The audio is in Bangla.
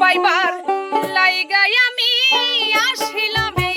পাইবার লাইগাই আমি আসিলামে।